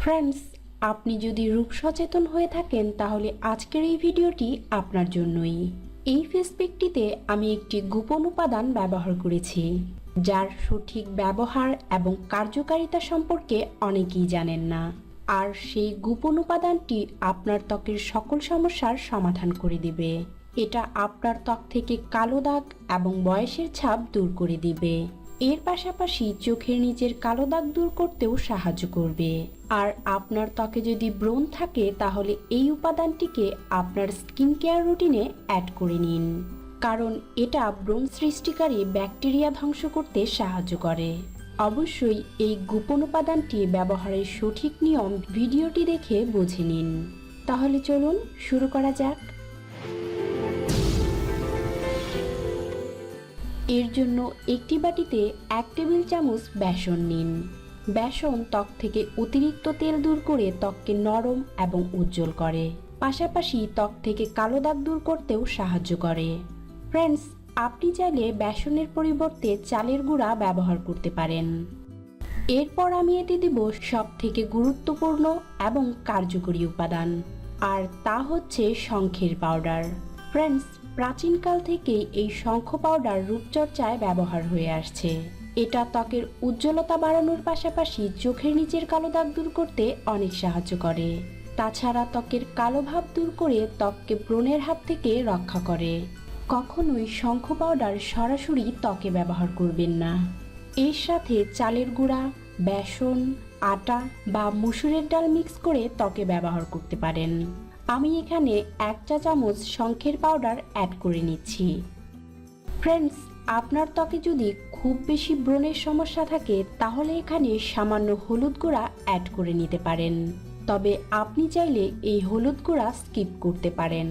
Friends আপনি যদি রূপ সচেতন হয়ে থাকেন, তাহলে আজকের এই ভিডিওটি আপনার জন্যই। এই ফেসপ্যাকটিতে আমি একটি গোপন উপাদান ব্যবহার করেছি, যার সঠিক ব্যবহার এবং কার্যকারিতা সম্পর্কে অনেকেই জানেন না। আর সেই গোপন উপাদানটি আপনার ত্বকের সকল সমস্যার সমাধান করে দিবে। এটা আপনার ত্বক থেকে কালো দাগ এবং বয়সের ছাপ দূর করে দিবে। এর পাশাপাশি চোখের নিচের কালো দাগ দূর করতেও সাহায্য করবে। আর আপনার ত্বকে যদি ব্রণ থাকে, তাহলে এই উপাদানটিকে আপনার স্কিন কেয়ার রুটিনে অ্যাড করে নিন। কারণ এটা ব্রণ সৃষ্টিকারী ব্যাকটেরিয়া ধ্বংস করতে সাহায্য করে। অবশ্যই এই গোপন উপাদানটি ব্যবহারের সঠিক নিয়ম ভিডিওটি দেখে বুঝে নিন। তাহলে চলুন শুরু করা যাক। এর জন্য একটি বাটিতে এক টেবিল চামচ বেসন নিন। বেসন ত্বক থেকে অতিরিক্ত তেল দূর করে ত্বককে নরম এবং উজ্জ্বল করে। পাশাপাশি ত্বক থেকে কালো দাগ দূর করতেও সাহায্য করে। ফ্রেন্ডস, আপনি চাইলে বেসনের পরিবর্তে চালের গুঁড়া ব্যবহার করতে পারেন। এরপর আমি এতে দিব সব থেকে গুরুত্বপূর্ণ এবং কার্যকরী উপাদান, আর তা হচ্ছে শঙ্খের পাউডার। ফ্রেন্ডস প্রাচীনকাল থেকেই এই শঙ্খ পাউডার রূপচর্চায় ব্যবহার হয়ে আসছে। এটা ত্বকের উজ্জ্বলতা বাড়ানোর পাশাপাশি চোখের নিচের কালো দাগ দূর করতে অনেক সাহায্য করে। তাছাড়া ত্বকের কালো ভাব দূর করে ত্বককে ব্রণের হাত থেকে রক্ষা করে। কখনোই শঙ্খ পাউডার সরাসরি ত্বকে ব্যবহার করবেন না। এর সাথে চালের গুঁড়া, বেসন, আটা বা মুসুরের ডাল মিক্স করে ত্বকে ব্যবহার করতে পারেন। আমি এখানে এক চা চামচ শঙ্খের পাউডার অ্যাড করে নিচ্ছি। ফ্রেন্ডস আপনার ত্বকে যদি খুব বেশি ব্রণের সমস্যা থাকে, তাহলে এখানে সামান্য হলুদ গুঁড়া অ্যাড করে নিতে পারেন। তবে আপনি চাইলে এই হলুদ গুঁড়া স্কিপ করতে পারেন।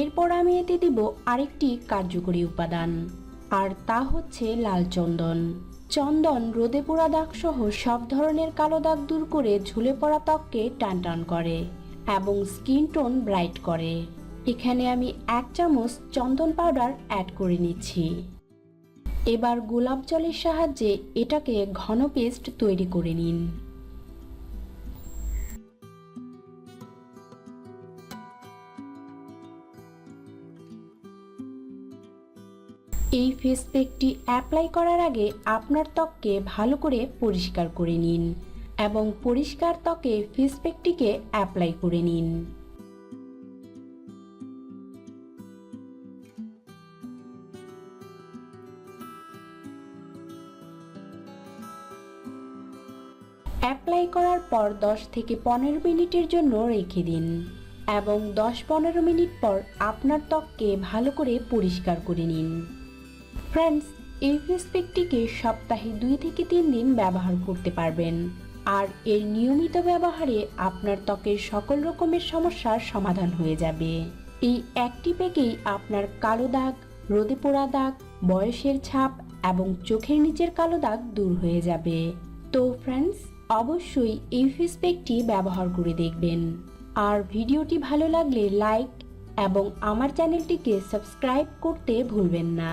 এরপর আমি এতে দিব আরেকটি কার্যকরী উপাদান, আর তা হচ্ছে লাল চন্দন। চন্দন রোদে পোড়া দাগ সহ সব ধরনের কালো দাগ দূর করে ঝুলে পড়া ত্বককে টান টান করে। এবং স্কিন টোন ব্রাইট করে। এখানে আমি এক চামচ চন্দন পাউডার অ্যাড করে নিচ্ছি। এবার গোলাপ জলের সাহায্যে এটাকে ঘন পেস্ট তৈরি করে নিন। এই ফেস প্যাকটি অ্যাপ্লাই করার আগে আপনার ত্বককে ভালো করে পরিষ্কার করে নিন। এবং পরিষ্কার ত্বকে ফেস প্যাকটিকে অ্যাপ্লাই করে নিন। অ্যাপ্লাই করার পর 10 থেকে পনেরো মিনিটের জন্য রেখে দিন এবং 10 পনেরো মিনিট পর আপনার ত্বককে ভালো করে পরিষ্কার করে নিন। ফ্রেন্ডস এই ফেস সপ্তাহে দুই থেকে তিন দিন ব্যবহার করতে পারবেন। আর এর নিয়মিত ব্যবহারে আপনার ত্বকের সকল রকমের সমস্যার সমাধান হয়ে যাবে। এই একটি প্যাকেই আপনার কালো দাগ, রোদে পোড়া দাগ, বয়সের ছাপ এবং চোখের নিচের কালো দাগ দূর হয়ে যাবে। তো ফ্রেন্ডস অবশ্যই এই ফেস প্যাকটি ব্যবহার করে দেখবেন। আর ভিডিওটি ভালো লাগলে লাইক এবং আমার চ্যানেলটিকে সাবস্ক্রাইব করতে ভুলবেন না।